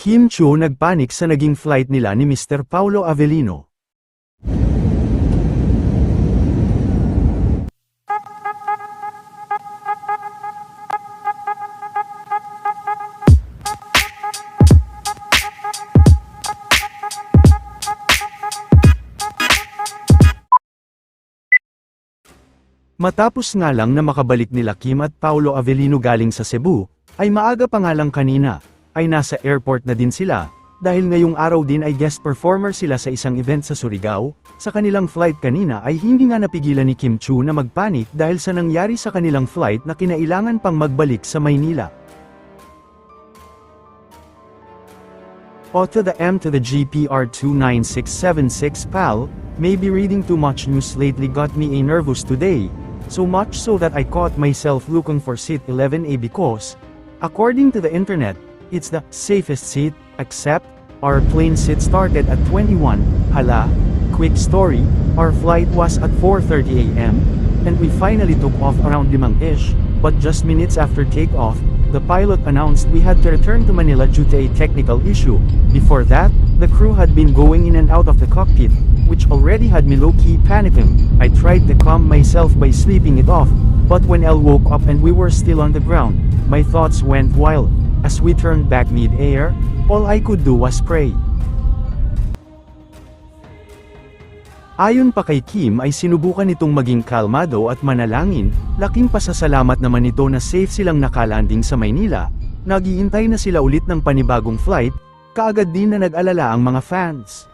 Kim Chu nagpanik sa naging flight nila ni Mr. Paulo Avellino. Matapos nga lang na makabalik nila Kim at Paulo Avellino galing sa Cebu, ay maaga pa nga lang kanina, ay nasa airport na din sila, dahil ngayong araw din ay guest performer sila sa isang event sa Surigao, sa kanilang flight kanina ay hindi nga napigilan ni Kim Chu na magpanik dahil sa nangyari sa kanilang flight na kinailangan pang magbalik sa Maynila. O to the M to the GPR 29676 pal, maybe reading too much news lately got me a nervous today, so much so that I caught myself looking for seat 11A because, according to the internet, it's the safest seat, except, our plane seat started at 21, hala, quick story, our flight was at 4.30 am, and we finally took off around limang-ish, but just minutes after takeoff, the pilot announced we had to return to Manila due to a technical issue. Before that, the crew had been going in and out of the cockpit, which already had me low-key panicking. I tried to calm myself by sleeping it off, but when Elle woke up and we were still on the ground, my thoughts went wild. As we turned back mid-air, all I could do was pray. Ayon pa kay Kim ay sinubukan nitong maging kalmado at manalangin, laking pasasalamat naman ito na safe silang nakalanding sa Maynila, nagiintay na sila ulit ng panibagong flight, kaagad din na nag-alala ang mga fans.